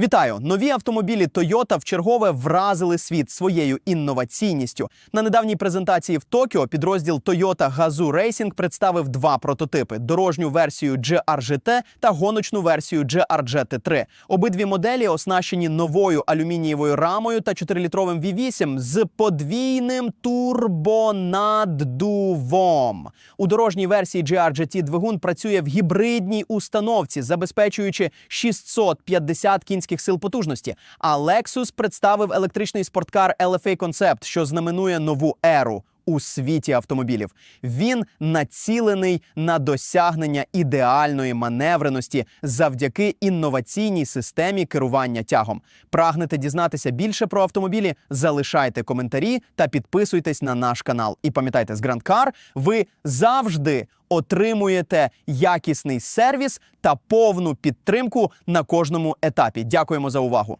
Вітаю! Нові автомобілі Toyota вчергове вразили світ своєю інноваційністю. На недавній презентації в Токіо підрозділ Toyota Gazoo Racing представив два прототипи: дорожню версію GRGT та гоночну версію GRGT3. Обидві моделі оснащені новою алюмінієвою рамою та 4-літровим V8 з подвійним турбонаддувом. У дорожній версії GRGT двигун працює в гібридній установці, забезпечуючи 650 кінських сил потужності. А Lexus представив електричний спорткар LFA Concept, що знаменує нову еру. У світі автомобілів він націлений на досягнення ідеальної маневреності завдяки інноваційній системі керування тягом. Прагнете дізнатися більше про автомобілі? Залишайте коментарі та підписуйтесь на наш канал. І пам'ятайте, з Grand Car ви завжди отримуєте якісний сервіс та повну підтримку на кожному етапі. Дякуємо за увагу.